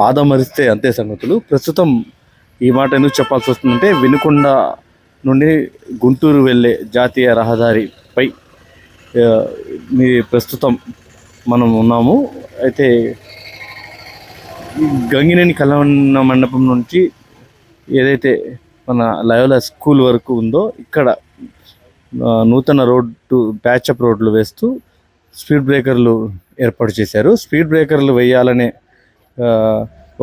ఆదమరిస్తే అంతే సంగతులు. ప్రస్తుతం ఈ మాట ఎందుకు చెప్పాల్సి వస్తుందంటే వినుకొండ నుండి గుంటూరు వెళ్ళే జాతీయ రహదారిపై మీ ప్రస్తుతం మనం ఉన్నాము. అయితే గంగినేని కళ్యాణ మండపం నుంచి ఏదైతే మన లయోలా స్కూల్ వరకు ఉందో ఇక్కడ నూతన రోడ్డు ప్యాచప్ రోడ్లు వేస్తూ స్పీడ్ బ్రేకర్లు ఏర్పాటు చేశారు. స్పీడ్ బ్రేకర్లు వేయాలనే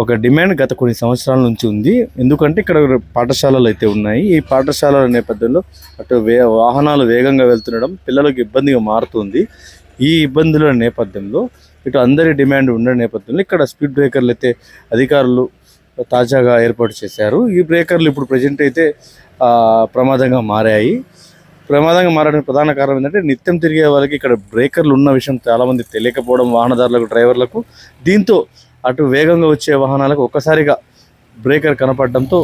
ఒక డిమాండ్ గత కొన్ని సంవత్సరాల నుంచి ఉంది. ఎందుకంటే ఇక్కడ పాఠశాలలు అయితే ఉన్నాయి. ఈ పాఠశాలల నేపథ్యంలో అటు వే వాహనాలు వేగంగా వెళ్తుండడం పిల్లలకు ఇబ్బందిగా మారుతుంది. ఈ ఇబ్బందుల నేపథ్యంలో ఇటు అందరి డిమాండ్ ఉన్న నేపథ్యంలో ఇక్కడ స్పీడ్ బ్రేకర్లు అయితే అధికారులు తాజాగా ఏర్పాటు చేశారు. ఈ బ్రేకర్లు ఇప్పుడు ప్రజెంట్ అయితే ప్రమాదంగా మారాయి. ప్రమాదంగా మారడానికి ప్రధాన కారణం ఏంటంటే నిత్యం తిరిగే వాళ్ళకి ఇక్కడ బ్రేకర్లు ఉన్న విషయం చాలామంది తెలియకపోవడం వాహనదారులకు డ్రైవర్లకు. దీంతో అటు వేగంగా వచ్చే వాహనాలకు ఒక్కసారిగా బ్రేకర్ కనపడడంతో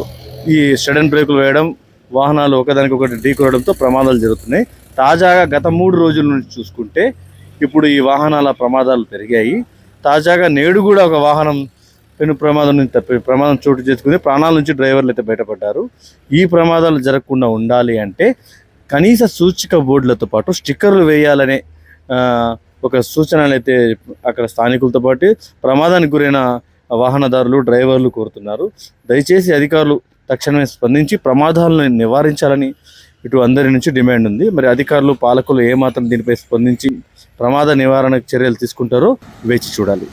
ఈ సడన్ బ్రేకులు వేయడం వాహనాలు ఒకదానికొకటి ఢీకొనడంతో ప్రమాదాలు జరుగుతున్నాయి. తాజాగా గత మూడు రోజుల నుంచి చూసుకుంటే ఇప్పుడు ఈ వాహనాల ప్రమాదాలు పెరిగాయి. తాజాగా నేడు కూడా ఒక వాహనం పెను ప్రమాదం నుంచి తప్పి ప్రమాదం చోటు చేసుకుని ప్రాణాల నుంచి డ్రైవర్లు అయితే బయటపడ్డారు. ఈ ప్రమాదాలు జరగకుండా ఉండాలి అంటే కనీస సూచిక బోర్డులతో పాటు స్టిక్కర్లు వేయాలనే ఒక సూచనలు అయితే అక్కడ స్థానికులతో పాటు ప్రమాదానికి గురైన వాహనదారులు డ్రైవర్లు కోరుతున్నారు. దయచేసి అధికారులు తక్షణమే స్పందించి ప్రమాదాలను నివారించాలని ఇటు అందరి నుంచి డిమాండ్ ఉంది. మరి అధికారులు పాలకులు ఏమాత్రం దీనిపై స్పందించి ప్రమాద నివారణ చర్యలు తీసుకుంటారో వేచి చూడాలి.